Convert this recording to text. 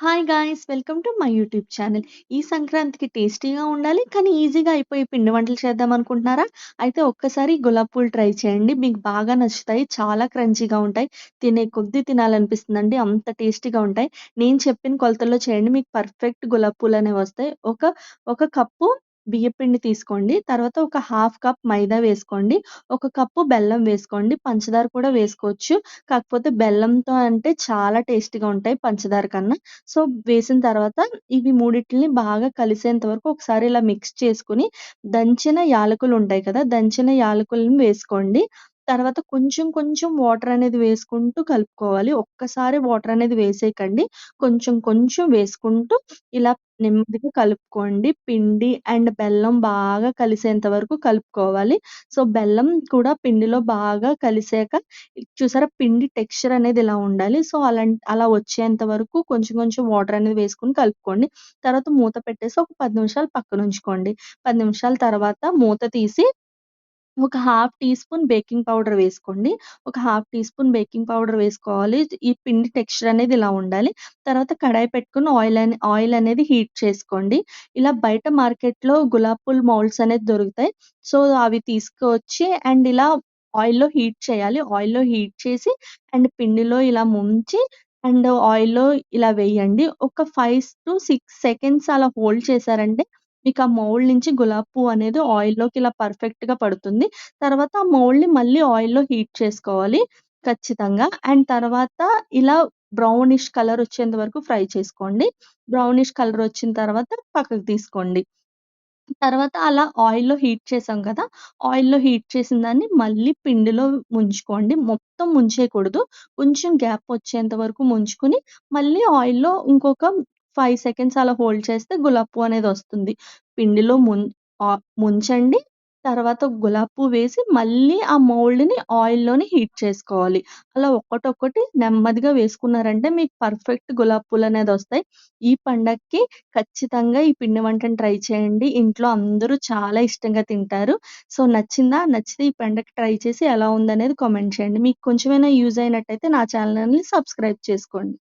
Hi guys welcome to my YouTube channel. ఈ సంక్రాంతికి టేస్టీగా ఉండాలి, కానీ ఈజీగా అయిపోయి పిండి వంటలు చేద్దాం అనుకుంటున్నారా? అయితే ఒక్కసారి గులాబ్ పూలు ట్రై చేయండి. మీకు బాగా నచ్చుతాయి. చాలా క్రంచీగా ఉంటాయి. తినే కొద్ది తినాలనిపిస్తుందండి. అంత టేస్టీగా ఉంటాయి. నేను చెప్పిన కొలతల్లో చేయండి. మీకు పర్ఫెక్ట్ గులాబ్ పూలు అనేవి వస్తాయి. ఒక ఒక కప్పు బియ్యపిండి తీసుకోండి. తర్వాత ఒక హాఫ్ కప్ మైదా వేసుకోండి. ఒక కప్పు బెల్లం వేసుకోండి. పంచదార కూడా వేసుకోవచ్చు. కాకపోతే బెల్లంతో అంటే చాలా టేస్టీగా ఉంటాయి పంచదార కన్నా. సో, వేసిన తర్వాత ఇవి మూడిటిని బాగా కలిసేంత వరకు ఒకసారి ఇలా మిక్స్ చేసుకొని, దంచిన యాలకులు ఉంటాయి కదా! దంచిన యాలకులను వేసుకోండి. తర్వాత కొంచెం కొంచెం వాటర్ అనేది వేసుకుంటూ కలుపుకోవాలి. ఒక్కసారి వాటర్ అనేది వేసేయకండి. కొంచెం కొంచెం వేసుకుంటూ ఇలా నెమ్మదిగా కలుపుకోండి. పిండి అండ్ బెల్లం బాగా కలిసేంత వరకు కలుపుకోవాలి. సో, బెల్లం కూడా పిండిలో బాగా కలిసాక చూసారా పిండి టెక్స్చర్ అనేది ఇలా ఉండాలి. సో, అలా అలా వచ్చేంత వరకు కొంచెం కొంచెం వాటర్ అనేది వేసుకొని కలుపుకోండి. తర్వాత మూత పెట్టేసి ఒక పది నిమిషాలు పక్కన ఉంచుకోండి పది నిమిషాల తర్వాత మూత తీసి ఒక half teaspoon baking powder వేసుకోండి. ఒక half teaspoon baking powder వేసుకోవాలి. ఈ పిండి టెక్స్చర్ అనేది ఇలా ఉండాలి. తర్వాత కడాయి పెట్టుకొని ఆయిల్ అనే ఆయిల్ అనేది హీట్ చేసుకోండి. ఇలా బయట మార్కెట్‌లో గులాబ్ పూల్ మౌల్డ్స్ అనేది దొరుకుతాయి. సో, అవి తీసుకొచ్చి అండ్ ఇలా ఆయిల్‌లో హీట్ చేయాలి. ఆయిల్‌లో హీట్ చేసి అండ్ పిండిలో ఇలా ముంచి అండ్ ఆయిల్‌లో ఇలా వేయండి. ఒక 5-6 సెకండ్స్ అలా హోల్డ్ చేశారంటే మీకు ఆ మౌల్డ్ నుంచి గులాబ్ పువ్వు అనేది ఆయిల్‌లోకి ఇలా పర్ఫెక్ట్‌గా పడుతుంది. తర్వాత ఆ మౌల్డ్‌ని మళ్ళీ ఆయిల్‌లో హీట్ చేసుకోవాలి ఖచ్చితంగా. అండ్ తర్వాత ఇలా బ్రౌనిష్ కలర్ వచ్చేంత వరకు ఫ్రై చేసుకోండి. బ్రౌనిష్ కలర్ వచ్చిన తర్వాత పక్కకు తీసుకోండి. తర్వాత అలా ఆయిల్‌లో హీట్ చేసాం కదా! ఆయిల్‌లో హీట్ చేసిన దాన్ని మళ్ళీ పిండిలో ముంచుకోండి. మొత్తం ముంచేయకూడదు. కొంచెం గ్యాప్ వచ్చేంత వరకు ముంచుకొని, మళ్ళీ ఆయిల్‌లో ఇంకొక ఫైవ్ సెకండ్స్ అలా హోల్డ్ చేస్తే గులాబ్ పువ్వు అనేది వస్తుంది. పిండిలో ముం ముంచండి. తర్వాత గులాబ్ పువ్వు వేసి మళ్ళీ ఆ మౌల్డ్‌ని ఆయిల్లోని హీట్ చేసుకోవాలి. అలా ఒక్కటొక్కటి నెమ్మదిగా వేసుకున్నారంటే మీకు పర్ఫెక్ట్ గులాబ్ పూలనేది వస్తాయి. ఈ పండగకి ఖచ్చితంగా ఈ పిండి వంటను ట్రై చేయండి. ఇంట్లో అందరూ చాలా ఇష్టంగా తింటారు. సో, నచ్చిందా? నచ్చితే ఈ పండగకి ట్రై చేసి ఎలా ఉందనేది కామెంట్ చేయండి. మీకు కొంచెమైనా యూజ్ అయినట్టయితే నా ఛానల్‌ని సబ్స్క్రైబ్ చేసుకోండి.